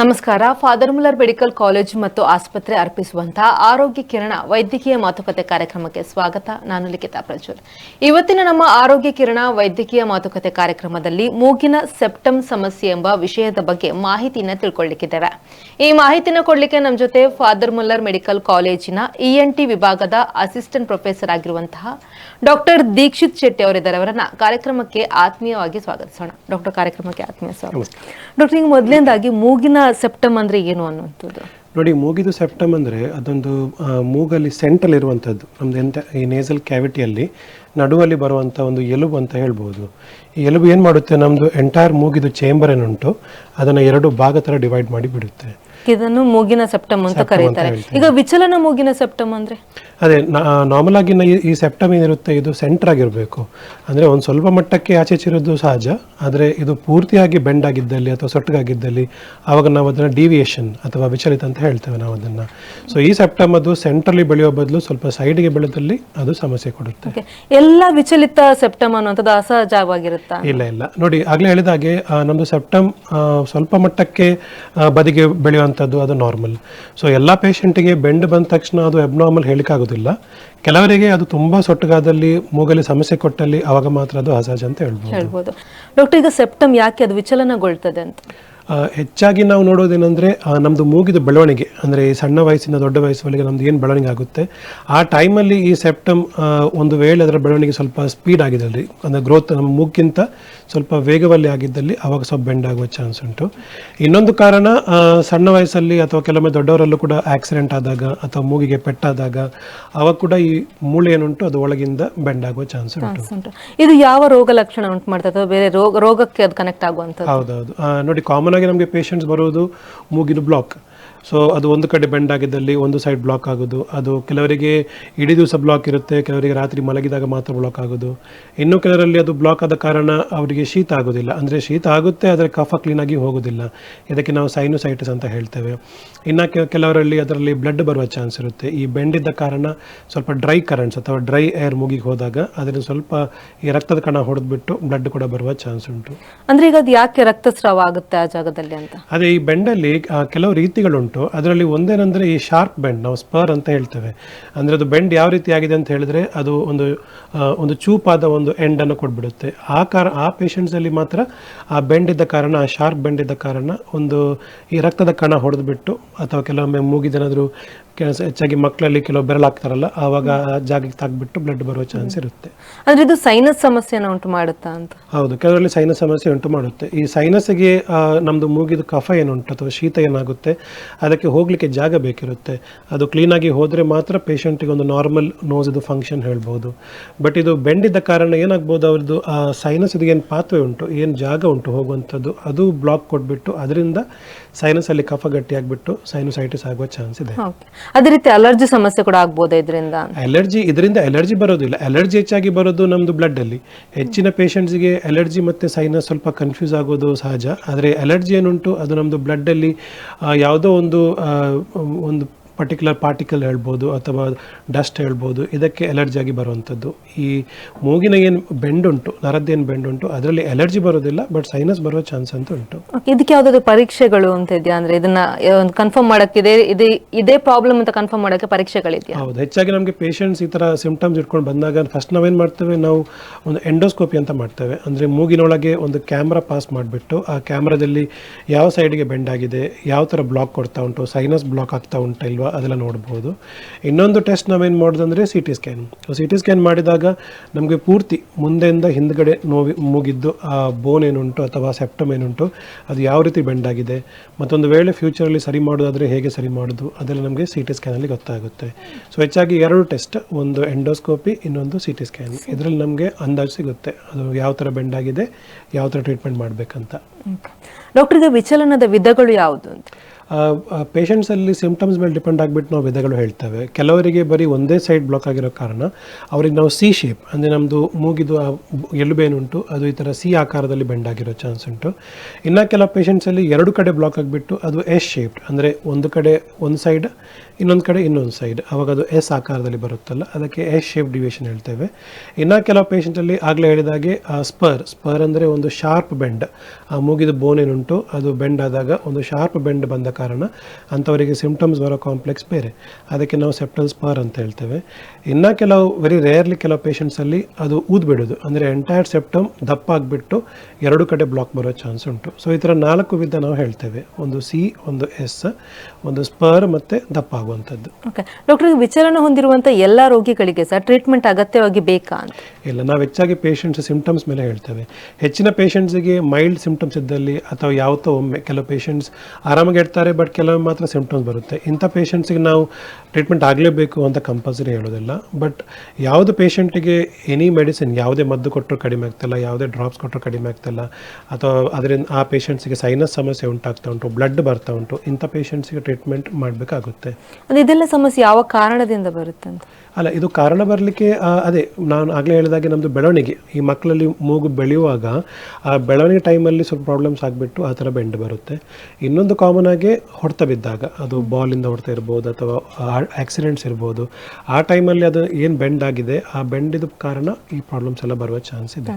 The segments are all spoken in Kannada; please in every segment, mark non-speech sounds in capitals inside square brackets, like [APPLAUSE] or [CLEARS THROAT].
ನಮಸ್ಕಾರ. ಫಾದರ್ ಮುಲ್ಲರ್ ಮೆಡಿಕಲ್ ಕಾಲೇಜ್ ಮತ್ತು ಆಸ್ಪತ್ರೆ ಅರ್ಪಿಸುವಂತಹ ಆರೋಗ್ಯ ಕಿರಣ ವೈದ್ಯಕೀಯ ಮಾತುಕತೆ ಕಾರ್ಯಕ್ರಮಕ್ಕೆ ಸ್ವಾಗತ. ನಾನು ಲಿಖಿತಾ ಪ್ರಜ್ವಲ್ ಇವತ್ತಿನ ನಮ್ಮ ಆರೋಗ್ಯ ಕಿರಣ ವೈದ್ಯಕೀಯ ಮಾತುಕತೆ ಕಾರ್ಯಕ್ರಮದಲ್ಲಿ ಮೂಗಿನ ಸೆಪ್ಟಮ್ ಸಮಸ್ಯೆ ಎಂಬ ವಿಷಯದ ಬಗ್ಗೆ ಮಾಹಿತಿಯನ್ನು ತಿಳ್ಕೊಳ್ಳಿಕ್ಕಿದ್ದೇವೆ. ಈ ಮಾಹಿತಿನ ಕೊಡ್ಲಿಕ್ಕೆ ನಮ್ಮ ಜೊತೆ ಫಾದರ್ ಮುಲ್ಲರ್ ಮೆಡಿಕಲ್ ಕಾಲೇಜಿನ ಇಎನ್ಟಿ ವಿಭಾಗದ ಅಸಿಸ್ಟೆಂಟ್ ಪ್ರೊಫೆಸರ್ ಆಗಿರುವಂತಹ ಡಾಕ್ಟರ್ ದೀಕ್ಷಿತ್ ಶೆಟ್ಟಿ ಅವರಿದ್ದಾರೆ. ಅವರನ್ನ ಕಾರ್ಯಕ್ರಮಕ್ಕೆ ಆತ್ಮೀಯವಾಗಿ ಸ್ವಾಗತಿಸೋಣ. ಡಾಕ್ಟರ್ ಕಾರ್ಯಕ್ರಮಕ್ಕೆ ಆತ್ಮೀಯ ಸ್ವಾಗತ. ಡಾಕ್ಟರ್ ಈಗ ಮೊದಲನೇದಾಗಿ ಮೂಗಿನ ಸೆಪ್ಟಮ್ ಅಂದ್ರೆ ಏನು ಅನ್ನುವಂಥದ್ದು? ನೋಡಿ ಮೂಗಿದು ಸೆಪ್ಟಮ್ ಅಂದ್ರೆ ಅದೊಂದು ಮೂಗಲ್ಲಿ ಸೆಂಟ್ರಲ್ ಇರುವಂಥದ್ದು ನಮ್ದು ಎಂತ ಈ ನೇಸಲ್ ಕ್ಯಾವಿಟಿಯಲ್ಲಿ ನಡುವಲ್ಲಿ ಬರುವಂತ ಒಂದು ಎಲುಬು ಅಂತ ಹೇಳ್ಬೋದು. ಈ ಎಲುಬು ಏನು ಮಾಡುತ್ತೆ? ನಮ್ಮದು ಎಂಟೈರ್ ಮೂಗಿದು ಚೇಂಬರ್ ಏನುಂಟು ಅದನ್ನ ಎರಡು ಭಾಗ ತರ ಡಿವೈಡ್ ಮಾಡಿ ಬಿಡುತ್ತೆ. ಇದನ್ನು ಮೂಗಿನ ಸೆಪ್ಟಮ್ ಅಂತ ಕರೀತಾರೆ ಈಗ ವಿಚಲನ ಮೂಗಿನ ಸೆಪ್ಟಮ್ ಅಂದ್ರೆ ಅದೇ ನಾರ್ಮಲ್ ಆಗಿ ಈ- ಸೆಪ್ಟಮ್ ಏನಿರುತ್ತೆ ಇದು ಸೆಂಟರ್ ಆಗಿರಬೇಕು. ಅಂದರೆ ಒಂದು ಸ್ವಲ್ಪ ಮಟ್ಟಕ್ಕೆ ಆಚೆಚಿರೋದು ಸಹಜ ಆದರೆ ಇದು ಪೂರ್ತಿಯಾಗಿ ಬೆಂಡ್ ಆಗಿದ್ದಲ್ಲಿ ಅಥವಾ ಸೊಟ್ಟಗಾಗಿದ್ದಲ್ಲಿ ಆವಾಗ ನಾವು ಅದನ್ನು ಡಿವಿಯೇಷನ್ ಅಥವಾ ವಿಚಲಿತ ಅಂತ ಹೇಳ್ತೇವೆ ನಾವು ಅದನ್ನು. ಸೊ ಈ ಸೆಪ್ಟಮ್ ಅದು ಸೆಂಟ್ರಲ್ಲಿ ಬೆಳೆಯೋ ಬದಲು ಸ್ವಲ್ಪ ಸೈಡ್ಗೆ ಬೆಳೆದಲ್ಲಿ ಅದು ಸಮಸ್ಯೆ ಕೊಡುತ್ತೆ. ಎಲ್ಲ ವಿಚಲಿತ ಸೆಪ್ಟಮ್ ಅನ್ನುವಂಥದ್ದು ಅಸಹಜವಾಗಿರುತ್ತಾ? ಇಲ್ಲ ಇಲ್ಲ. ನೋಡಿ ಆಗಲೇ ಹೇಳಿದ ಹಾಗೆ ಆ, ನಮ್ದು ಸೆಪ್ಟಮ್ ಸ್ವಲ್ಪ ಮಟ್ಟಕ್ಕೆ ಬದಿಗೆ ಬೆಳೆಯುವಂಥದ್ದು ಅದು ನಾರ್ಮಲ್ ಸೊ ಎಲ್ಲ ಪೇಷಂಟಿಗೆ ಬೆಂಡ್ ಬಂದ ತಕ್ಷಣ ಅದು ಅಬ್ನಾರ್ಮಲ್ ಹೇಳಿಕ್ಕಾಗೋದಿಲ್ಲ ಕೆಲವರಿಗೆ ಅದು ತುಂಬಾ ಸೊಟ್ಟಗಾದಲ್ಲಿ, ಮೂಗಲ್ಲಿ ಸಮಸ್ಯೆ ಕೊಟ್ಟಲ್ಲಿ ಅವಾಗ ಮಾತ್ರ ಅದು ಅಸಹಜ ಅಂತ ಹೇಳ್ಬೋದು. ಡಾಕ್ಟರ್, ಈಗ ಸೆಪ್ಟಮ್ ಯಾಕೆ ಅದು ವಿಚಲನಗೊಳ್ತದೆ ಅಂತ? ಹೆಚ್ಚಾಗಿ ನಾವು ನೋಡೋದೇನೆಂದರೆ ನಮ್ಮದು ಮೂಗಿದ ಬೆಳವಣಿಗೆ ಅಂದರೆ ಈ ಸಣ್ಣ ವಯಸ್ಸಿಂದ ದೊಡ್ಡ ವಯಸ್ಸಿನವರೆಗೆ ನಮ್ದು ಏನು ಬೆಳವಣಿಗೆ ಆಗುತ್ತೆ. ಆ ಟೈಮಲ್ಲಿ ಈ ಸೆಪ್ಟಮ್ ಒಂದು ವೇಳೆ ಅದರ ಬೆಳವಣಿಗೆ ಸ್ವಲ್ಪ ಸ್ಪೀಡ್ ಆಗಿದ್ದಲ್ಲಿ ಅಂದರೆ ಗ್ರೋತ್ ನಮ್ಮ ಮೂಗಿಂತ ಸ್ವಲ್ಪ ವೇಗದಲ್ಲಿ ಆಗಿದ್ದಲ್ಲಿ ಅವಾಗ ಸ್ವಲ್ಪ ಬೆಂಡ್ ಆಗುವ ಚಾನ್ಸ್ ಉಂಟು. ಇನ್ನೊಂದು ಕಾರಣ ಸಣ್ಣ ವಯಸ್ಸಲ್ಲಿ ಅಥವಾ ಕೆಲವೊಮ್ಮೆ ದೊಡ್ಡವರಲ್ಲೂ ಕೂಡ ಆಕ್ಸಿಡೆಂಟ್ ಆದಾಗ ಅಥವಾ ಮೂಗಿಗೆ ಪೆಟ್ಟಾದಾಗ ಅವಾಗ ಕೂಡ ಈ ಮೂಳೆ ಏನುಂಟು ಅದು ಒಳಗಿಂದ ಬೆಂಡ್ ಆಗುವ ಚಾನ್ಸ್ ಉಂಟು. ಇದು ಯಾವ ರೋಗ ಲಕ್ಷಣ ಉಂಟು ಮಾಡ್ತದೆ ಬೇರೆ ರೋಗ ರೋಗಕ್ಕೆ ಅದು ಕನೆಕ್ಟ್ ಆಗುವಂಥದ್ದು? ಹೌದೌದು. ನೋಡಿ ಕಾಮನ್ ಆಗಿ ನಮಗೆ ಪೇಷಂಟ್ಸ್ ಬರೋದು ಮೂಗಿನ ಬ್ಲಾಕ್ ಸೊ ಅದು ಒಂದು ಕಡೆ ಬೆಂಡ್ ಆಗಿದ್ದಲ್ಲಿ ಒಂದು ಸೈಡ್ ಬ್ಲಾಕ್ ಆಗೋದು. ಅದು ಕೆಲವರಿಗೆ ಇಡೀ ದಿವಸ ಬ್ಲಾಕ್ ಇರುತ್ತೆ, ಕೆಲವರಿಗೆ ರಾತ್ರಿ ಮಲಗಿದಾಗ ಮಾತ್ರ ಬ್ಲಾಕ್ ಆಗೋದು. ಇನ್ನು ಕೆಲವರಲ್ಲಿ ಅದು ಬ್ಲಾಕ್ ಆದ ಕಾರಣ ಅವರಿಗೆ ಶೀತ ಆಗೋದಿಲ್ಲ. ಅಂದರೆ ಶೀತ ಆಗುತ್ತೆ, ಆದರೆ ಕಫ ಕ್ಲೀನಾಗಿ ಹೋಗೋದಿಲ್ಲ. ಇದಕ್ಕೆ ನಾವು ಸೈನುಸೈಟಿಸ್ ಅಂತ ಹೇಳ್ತೇವೆ. ಇನ್ನು ಕೆಲವರಲ್ಲಿ ಅದರಲ್ಲಿ ಬ್ಲಡ್ ಬರುವ ಚಾನ್ಸ್ ಇರುತ್ತೆ. ಈ ಬೆಂಡಿದ್ದ ಕಾರಣ ಸ್ವಲ್ಪ ಡ್ರೈ ಕರೆಂಟ್ಸ್ ಅಥವಾ ಡ್ರೈ ಏರ್ ಮೂಗಿಗೆ ಹೋದಾಗ ಅದರಿಂದ ಸ್ವಲ್ಪ ಈ ರಕ್ತದ ಕಣ ಹೊಡೆದ್ಬಿಟ್ಟು ಬ್ಲಡ್ ಕೂಡ ಬರುವ ಚಾನ್ಸ್ ಉಂಟು. ಅಂದ್ರೆ ಈಗ ಅದು ಯಾಕೆ ರಕ್ತಸ್ರಾವ ಆಗುತ್ತೆ ಆ ಜಾಗದಲ್ಲಿ ಅಂತ. ಅದೇ ಈ ಬೆಂಡಲ್ಲಿ ಕೆಲವು ರೀತಿಗಳುಂಟು. ಅದರಲ್ಲಿ ಒಂದೇನೆಂದರೆ ಈ ಶಾರ್ಪ್ ಬೆಂಡ್ ನಾವು ಸ್ಪರ್ ಅಂತ ಹೇಳ್ತೇವೆ. ಅಂದರೆ ಅದು ಬೆಂಡ್ ಯಾವ ರೀತಿ ಆಗಿದೆ ಅಂತ ಹೇಳಿದ್ರೆ ಅದು ಒಂದು ಒಂದು ಚೂಪಾದ ಒಂದು ಎಂಡನ್ನು ಕೊಟ್ಬಿಡುತ್ತೆ. ಆ ಕಾರ ಆ ಪೇಷಂಟ್ಸಲ್ಲಿ ಮಾತ್ರ ಆ ಬೆಂಡ್ ಇದ್ದ ಕಾರಣ ಆ ಶಾರ್ಪ್ ಬೆಂಡ್ ಇದ್ದ ಕಾರಣ ಒಂದು ಈ ರಕ್ತದ ಕಣ ಹೊಡೆದುಬಿಟ್ಟು ಅಥವಾ ಕೆಲವೊಮ್ಮೆ ಮೂಗಿದೇನಾದರೂ ಕೆಲಸ ಹೆಚ್ಚಾಗಿ ಮಕ್ಕಳಲ್ಲಿ ಕೆಲವು ಬೆರಳಾಗ್ತಾರಲ್ಲ ಆವಾಗ ಜಾಗಕ್ಕೆ ತಾಗ್ಬಿಟ್ಟು ಬ್ಲಡ್ ಬರುವ ಚಾನ್ಸ್ ಇರುತ್ತೆ. ಅಂದ್ರೆ ಇದು ಸೈನಸ್ ಸಮಸ್ಯೆನ ಉಂಟು ಮಾಡುತ್ತಾ ಅಂತ? ಹೌದು ಕೆಲವರಲ್ಲಿ ಸೈನಸ್ ಸಮಸ್ಯೆ ಉಂಟು ಮಾಡುತ್ತೆ. ಈ ಸೈನಸ್ಗೆ ನಮ್ಮದು ಮೂಗಿದ ಕಫ ಏನುಂಟು ಅಥವಾ ಶೀತ ಏನಾಗುತ್ತೆ ಅದಕ್ಕೆ ಹೋಗಲಿಕ್ಕೆ ಜಾಗ ಬೇಕಿರುತ್ತೆ. ಅದು ಕ್ಲೀನಾಗಿ ಹೋದರೆ ಮಾತ್ರ ಪೇಷಂಟಿಗೆ ಒಂದು ನಾರ್ಮಲ್ ನೋಸಿದು ಫಂಕ್ಷನ್ ಹೇಳ್ಬೋದು. ಬಟ್ ಇದು ಬೆಂಡಿದ್ದ ಕಾರಣ ಏನಾಗ್ಬೋದು ಅವ್ರದ್ದು ಆ ಸೈನಸ್ ಇದು ಏನು ಪಾತ್ವೆ ಉಂಟು ಏನು ಜಾಗ ಉಂಟು ಹೋಗುವಂಥದ್ದು ಅದು ಬ್ಲಾಕ್ ಕೊಟ್ಬಿಟ್ಟು ಅದರಿಂದ ಸೈನಸಲ್ಲಿ ಕಫ ಗಟ್ಟಿಯಾಗಿಬಿಟ್ಟು ಸೈನಸೈಟಿಸ್ ಆಗುವ ಚಾನ್ಸ್ ಇದೆ. ಅದೇ ರೀತಿ ಅಲರ್ಜಿ ಸಮಸ್ಯೆ ಕೂಡ ಆಗ್ಬೋದು ಇದರಿಂದ? ಅಲರ್ಜಿ ಇದರಿಂದ ಅಲರ್ಜಿ ಬರೋದಿಲ್ಲ. ಅಲರ್ಜಿ ಹೆಚ್ಚಾಗಿ ಬರೋದು ನಮ್ಮದು ಬ್ಲಡ್ಡಲ್ಲಿ ಹೆಚ್ಚಿನ ಪೇಷಂಟ್ಸ್ಗೆ ಅಲರ್ಜಿ ಮತ್ತು ಸೈನಸ್ ಸ್ವಲ್ಪ ಕನ್ಫ್ಯೂಸ್ ಆಗೋದು ಸಹಜ. ಆದರೆ ಅಲರ್ಜಿ ಏನುಂಟು ಅದು ನಮ್ಮದು ಬ್ಲಡ್ಡಲ್ಲಿ ಯಾವುದೋ ಒಂದು ಒಂದು ಪರ್ಟಿಕ್ಯುಲರ್ ಪಾರ್ಟಿಕಲ್ ಹೇಳ್ಬೋದು ಅಥವಾ ಡಸ್ಟ್ ಹೇಳ್ಬೋದು ಇದಕ್ಕೆ ಅಲರ್ಜಿ ಆಗಿ ಬರುವಂಥದ್ದು. ಈ ಮೂಗಿನ ಏನು ಬೆಂಡುಂಟು ನರದ್ದೇನು ಬೆಂಡುಂಟು ಅದರಲ್ಲಿ ಅಲರ್ಜಿ ಬರೋದಿಲ್ಲ ಬಟ್ ಸೈನಸ್ ಬರೋ ಚಾನ್ಸ್ ಅಂತ ಉಂಟು. ಇದಕ್ಕೆ ಯಾವುದಾದ್ರು ಪರೀಕ್ಷೆಗಳು ಅಂತ ಇದೆಯಾ? ಅಂದ್ರೆ ಇದನ್ನ ಒಂದು ಕನ್ಫರ್ಮ್ ಮಾಡೋಕ್ಕೆ ಇದೇ ಇದೇ ಇದೇ ಪ್ರಾಬ್ಲಮ್ ಅಂತ ಕನ್ಫರ್ಮ್ ಮಾಡಕ್ಕೆ ಪರೀಕ್ಷೆಗಳಿದೆಯಾ? ಹೌದು ಹೆಚ್ಚಾಗಿ ನಮಗೆ ಪೇಷಂಟ್ಸ್ ಈ ಥರ ಸಿಂಪ್ಟಮ್ಸ್ ಇಟ್ಕೊಂಡು ಬಂದಾಗ ಫಸ್ಟ್ ನಾವೇನು ಮಾಡ್ತೇವೆ ನಾವು ಒಂದು ಎಂಡೋಸ್ಕೋಪಿ ಅಂತ ಮಾಡ್ತೇವೆ. ಅಂದರೆ ಮೂಗಿನೊಳಗೆ ಒಂದು ಕ್ಯಾಮ್ರಾ ಪಾಸ್ ಮಾಡಿಬಿಟ್ಟು ಆ ಕ್ಯಾಮ್ರಾದಲ್ಲಿ ಯಾವ ಸೈಡ್ಗೆ ಬೆಂಡ್ ಆಗಿದೆ ಯಾವ ಥರ ಬ್ಲಾಕ್ ಕೊಡ್ತಾ ಉಂಟು ಸೈನಸ್ ಬ್ಲಾಕ್ ಆಗ್ತಾ ಉಂಟಾ ಇಲ್ವಾ ಅದೆಲ್ಲ ನೋಡ್ಬೋದು. ಇನ್ನೊಂದು ಟೆಸ್ಟ್ ನಾವೇನು ಮಾಡೋದಂದರೆ C T scan C T scan ಮಾಡಿದಾಗ ನಮಗೆ ಪೂರ್ತಿ ಮುಂದೆಯಿಂದ ಹಿಂದ್ಗಡೆ ನೋವಿ ಮೂಗಿದ್ದು ಆ ಬೋನ್ ಏನುಂಟು ಅಥವಾ ಸೆಪ್ಟಮ್ ಏನುಂಟು ಅದು ಯಾವ ರೀತಿ ಬೆಂಡ್ ಆಗಿದೆ, ಮತ್ತೊಂದು ವೇಳೆ ಫ್ಯೂಚರಲ್ಲಿ ಸರಿ ಮಾಡೋದಾದರೆ ಹೇಗೆ ಸರಿ ಮಾಡೋದು, ಅದೆಲ್ಲ ನಮಗೆ ಸಿ ಟಿ ಸ್ಕ್ಯಾನಲ್ಲಿ ಗೊತ್ತಾಗುತ್ತೆ. ಸೊ ಹೆಚ್ಚಾಗಿ ಎರಡು ಟೆಸ್ಟ್, ಒಂದು ಎಂಡೋಸ್ಕೋಪಿ ಇನ್ನೊಂದು ಸಿ ಟಿ ಸ್ಕ್ಯಾನ್ ಇದರಲ್ಲಿ ನಮಗೆ ಅಂದಾಜು ಸಿಗುತ್ತೆ ಅದು ಯಾವ ಥರ ಬೆಂಡ್ ಆಗಿದೆ, ಯಾವ ಥರ ಟ್ರೀಟ್ಮೆಂಟ್ ಮಾಡಬೇಕಂತ. ಡಾಕ್ಟರ್ ವಿಚಲನದ ವಿಧಗಳು ಯಾವುದು ಅಂತ? ಪೇಷಂಟ್ಸಲ್ಲಿ ಸಿಂಪ್ಟಮ್ಸ್ ಮೇಲೆ ಡಿಪೆಂಡ್ ಆಗಿಬಿಟ್ಟು ನಾವು ವಿಧಗಳು ಹೇಳ್ತೇವೆ. ಕೆಲವರಿಗೆ ಬರೀ ಒಂದೇ ಸೈಡ್ ಬ್ಲಾಕ್ ಆಗಿರೋ ಕಾರಣ ಅವ್ರಿಗೆ ನಾವು ಸಿ ಶೇಪ್ ಅಂದರೆ ನಮ್ಮದು ಮೂಗಿದು ಆ ಅದು ಈ ಥರ ಸಿ ಆಕಾರದಲ್ಲಿ ಬೆಂಡ್ ಆಗಿರೋ ಚಾನ್ಸ್ ಉಂಟು. ಇನ್ನು ಕೆಲವು ಪೇಷಂಟ್ಸಲ್ಲಿ ಎರಡು ಕಡೆ ಬ್ಲಾಕ್ ಆಗಿಬಿಟ್ಟು ಅದು ಎಸ್ ಶೇಪ್ಡ್ ಅಂದರೆ ಒಂದು ಕಡೆ ಒಂದು ಸೈಡ್ ಇನ್ನೊಂದು ಕಡೆ ಇನ್ನೊಂದು ಸೈಡ್ ಅವಾಗ ಅದು ಎಸ್ ಆಕಾರದಲ್ಲಿ ಬರುತ್ತಲ್ಲ, ಅದಕ್ಕೆ ಎಸ್ ಶೇಪ್ ಡಿವಿಷನ್ ಹೇಳ್ತೇವೆ. ಇನ್ನು ಕೆಲವು ಪೇಷಂಟಲ್ಲಿ ಆಗಲೇ ಹೇಳಿದಾಗೆ ಸ್ಪರ್ ಸ್ಪರ್ ಅಂದರೆ ಒಂದು ಶಾರ್ಪ್ ಬೆಂಡ್ ಆ, ಮೂಗಿದ ಬೋನ್ ಏನುಂಟು, ಅದು ಬೆಂಡ್ ಆದಾಗ ಒಂದು ಶಾರ್ಪ್ ಬೆಂಡ್ ಬಂದ ಕಾರಣ ಅಂಥವರಿಗೆ ಸಿಂಪ್ಟಮ್ಸ್ ಬರೋ ಕಾಂಪ್ಲೆಕ್ಸ್ ಬೇರೆ. ಅದಕ್ಕೆ ನಾವು ಸೆಪ್ಟಲ್ ಸ್ಪಾರ್ ಅಂತ ಹೇಳ್ತೇವೆ. ಇನ್ನು ಕೆಲವು ವೆರಿ ರೇರ್ಲಿ ಕೆಲವು ಪೇಷಂಟ್ಸಲ್ಲಿ ಅದು ಊದ್ಬಿಡೋದು. ಅಂದರೆ ಎಂಟೈರ್ ಸೆಪ್ಟಮ್ ದಪ್ಪ ಆಗಿಬಿಟ್ಟು ಎರಡು ಕಡೆ ಬ್ಲಾಕ್ ಬರೋ ಚಾನ್ಸ್ ಉಂಟು. ಸೊ ಈ ಥರ ನಾಲ್ಕು ವಿಧ ನಾವು ಹೇಳ್ತೇವೆ. ಒಂದು ಸಿ ಒಂದು ಎಸ್ ಒಂದು ಸ್ಪರ್ ಮತ್ತು ದಪ್ಪ ಆಗುವಂಥದ್ದು. ಓಕೆ ಡಾಕ್ಟರ್ ವಿಚಾರಣೆ ಹೊಂದಿರುವಂಥ ಎಲ್ಲ ರೋಗಿಗಳಿಗೆ ಸರ್ ಟ್ರೀಟ್ಮೆಂಟ್ ಅಗತ್ಯವಾಗಿ ಬೇಕಾ ಅಂತ? ಇಲ್ಲ ನಾವು ಹೆಚ್ಚಾಗಿ ಪೇಷಂಟ್ಸ್ ಸಿಂಪ್ಟಮ್ಸ್ ಮೇಲೆ ಹೇಳ್ತೇವೆ. ಹೆಚ್ಚಿನ ಪೇಷಂಟ್ಸಿಗೆ ಮೈಲ್ಡ್ ಸಿಂಪ್ಟಮ್ಸ್ ಇದ್ದಲ್ಲಿ ಅಥವಾ ಯಾವತ್ತೋ ಒಮ್ಮೆ ಕೆಲವು ಪೇಷಂಟ್ಸ್ ಆರಾಮಾಗಿ ಇರ್ತಾರೆ ಬಟ್ ಕೆಲವು ಮಾತ್ರ ಸಿಂಪ್ಟಮ್ಸ್ ಬರುತ್ತೆ. ಇಂಥ ಪೇಷಂಟ್ಸಿಗೆ ನಾವು ಟ್ರೀಟ್ಮೆಂಟ್ ಆಗಲೇಬೇಕು ಅಂತ ಕಂಪಲ್ಸರಿ ಹೇಳೋದಿಲ್ಲ. ಬಟ್ ಯಾವುದು ಪೇಷಂಟಿಗೆ ಎನಿ ಮೆಡಿಸಿನ್ ಯಾವುದೇ ಮದ್ದು ಕೊಟ್ಟರು ಕಡಿಮೆ ಆಗ್ತಿಲ್ಲ ಯಾವುದೇ ಡ್ರಾಪ್ಸ್ ಕೊಟ್ಟರು ಕಡಿಮೆ ಆಗ್ತಿಲ್ಲ ಅಥವಾ ಅದರಿಂದ ಆ ಪೇಷಂಟ್ಸಿಗೆ ಸೈನಸ್ ಸಮಸ್ಯೆ ಉಂಟಾಗ್ತಾ ಉಂಟು ಬ್ಲಡ್ ಬರ್ತಾ ಉಂಟು ಇಂಥ ಪೇಷಂಟ್ಸಿಗೆ ಟ್ರೀಟ್ಮೆಂಟ್ ಮಾಡಬೇಕಾಗುತ್ತೆ. ಅದು ಇದೆಲ್ಲ ಸಮಸ್ಯೆ ಯಾವ ಕಾರಣದಿಂದ ಬರುತ್ತೆ ಅಂತ? ಅಲ್ಲ ಇದು ಕಾರಣ ಬರಲಿಕ್ಕೆ ಅದೇ ನಾನು ಆಗಲೇ ಹೇಳಿದಾಗೆ ನಮ್ಮದು ಬೆಳವಣಿಗೆ. ಈ ಮಕ್ಕಳಲ್ಲಿ ಮೂಗು ಬೆಳೆಯುವಾಗ ಆ ಬೆಳವಣಿಗೆ ಟೈಮಲ್ಲಿ ಸ್ವಲ್ಪ ಪ್ರಾಬ್ಲಮ್ಸ್ ಆಗಿಬಿಟ್ಟು ಆ ಥರ ಬೆಂಡ್ ಬರುತ್ತೆ. ಇನ್ನೊಂದು ಕಾಮನ್ ಆಗಿ ಹೊಡೆತ ಬಿದ್ದಾಗ ಅದು ಬಾಲಿಂದ ಹೊಡೆತ ಇರ್ಬೋದು ಅಥವಾ ಆಕ್ಸಿಡೆಂಟ್ಸ್ ಇರ್ಬೋದು ಆ ಟೈಮಲ್ಲಿ ಅದು ಏನು ಬೆಂಡ್ ಆಗಿದೆ ಆ ಬೆಂಡಿದ ಕಾರಣ ಈ ಪ್ರಾಬ್ಲಮ್ಸ್ ಎಲ್ಲ ಬರುವ ಚಾನ್ಸ್ ಇದೆ.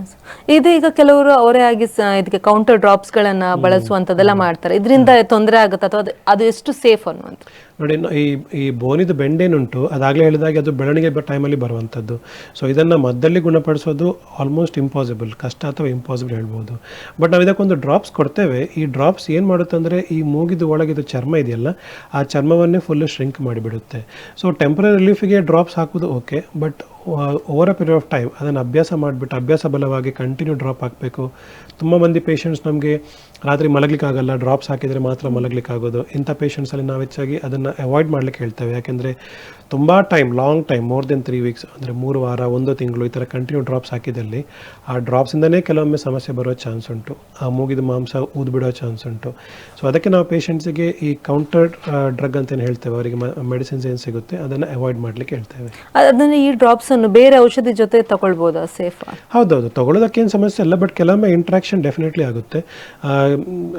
ಇದು ಈಗ ಕೆಲವರು ಅವರೇ ಆಗಿ ಇದಕ್ಕೆ ಕೌಂಟರ್ ಡ್ರಾಪ್ಸ್ಗಳನ್ನು ಬಳಸುವಂಥದ್ದೆಲ್ಲ ಮಾಡ್ತಾರೆ. ಇದರಿಂದ ತೊಂದರೆ ಆಗುತ್ತೆ ಅಥವಾ ಅದು- ಎಷ್ಟು ಸೇಫ್ ಅನ್ನುವಂತ ನೋಡಿ ಈ ಈ ಬೋನಿದ ಬೆಂಡೇನುಂಟು, ಅದಾಗಲೇ ಹೇಳಿದಾಗೆ ಅದು ಬೆಳವಣಿಗೆ ಟೈಮಲ್ಲಿ ಬರುವಂಥದ್ದು. ಸೊ ಇದನ್ನು ಮದ್ದಲ್ಲಿ ಗುಣಪಡಿಸೋದು ಆಲ್ಮೋಸ್ಟ್ ಇಂಪಾಸಿಬಲ್ ಕಷ್ಟ ಅಥವಾ ಇಂಪಾಸಿಬಲ್ ಹೇಳ್ಬೋದು. ಬಟ್ ನಾವು ಇದಕ್ಕೊಂದು ಡ್ರಾಪ್ಸ್ ಕೊಡ್ತೇವೆ. ಈ ಡ್ರಾಪ್ಸ್ ಏನು ಮಾಡುತ್ತೆ ಅಂದರೆ, ಈ ಮೂಗಿದ ಒಳಗಿದ ಚರ್ಮ ಇದೆಯಲ್ಲ, ಆ ಚರ್ಮವನ್ನೇ ಫುಲ್ ಶ್ರಿಂಕ್ ಮಾಡಿಬಿಡುತ್ತೆ. ಸೊ ಟೆಂಪ್ರರಿ ರಿಲೀಫಿಗೆ ಡ್ರಾಪ್ಸ್ ಹಾಕೋದು okay but over a period of time ಅದನ್ನು ಅಭ್ಯಾಸ ಮಾಡಿಬಿಟ್ಟು ಅಭ್ಯಾಸ ಬಲವಾಗಿ ಕಂಟಿನ್ಯೂ ಡ್ರಾಪ್ ಹಾಕಬೇಕು. ತುಂಬ ಮಂದಿ ಪೇಷಂಟ್ಸ್ ನಮಗೆ ರಾತ್ರಿ ಮಲಗಲಿಕ್ಕಾಗಲ್ಲ ಡ್ರಾಪ್ಸ್ ಹಾಕಿದರೆ ಮಾತ್ರ ಮಲಗಲಿಕ್ಕಾಗೋದು. ಇಂಥ ಪೇಷಂಟ್ಸಲ್ಲಿ ನಾವು ಹೆಚ್ಚಾಗಿ ಅದನ್ನು ಅವಾಯ್ಡ್ ಮಾಡ್ಲಿಕ್ಕೆ ಹೇಳ್ತೇವೆ. ಯಾಕೆಂದರೆ ತುಂಬ time long time more then three weeks ಅಂದರೆ ಮೂರು ವಾರ ಒಂದು ತಿಂಗಳು ಈ ಥರ ಕಂಟಿನ್ಯೂ ಡ್ರಾಪ್ಸ್ ಹಾಕಿದಲ್ಲಿ ಆ ಡ್ರಾಪ್ಸಿಂದನೇ ಕೆಲವೊಮ್ಮೆ ಸಮಸ್ಯೆ ಬರೋ ಚಾನ್ಸ್ ಉಂಟು. ಆ ಮೂಗಿದ ಮಾಂಸ ಊದ್ಬಿಡೋ ಚಾನ್ಸ್ ಉಂಟು. ಸೊ ಅದಕ್ಕೆ ನಾವು ಪೇಷಂಟ್ಸಿಗೆ ಈ ಕೌಂಟರ್ ಡ್ರಗ್ ಅಂತ ಏನು ಹೇಳ್ತೇವೆ. ಅವರಿಗೆ ಮೆಡಿಸಿನ್ಸ್ ಏನು ಸಿಗುತ್ತೆ ಅದನ್ನು ಅವಾಯ್ಡ್ ಮಾಡಲಿಕ್ಕೆ ಹೇಳ್ತೇವೆ. ಅದನ್ನು ಈ ಡ್ರಾಪ್ಸನ್ನು ಬೇರೆ ಔಷಧಿ ಜೊತೆ ತಗೊಳ್ಬೋದಾ ಸೇಫ್ ಹೌದೌದು ತಗೊಳ್ಳೋದಕ್ಕೇನು ಸಮಸ್ಯೆ ಇಲ್ಲ ಬಟ್ ಕೆಲವೊಮ್ಮೆ ಇಂಟ್ರಾಕ್ಷನ್ ಡೆಫಿನೆಟ್ಲಿ ಆಗುತ್ತೆ.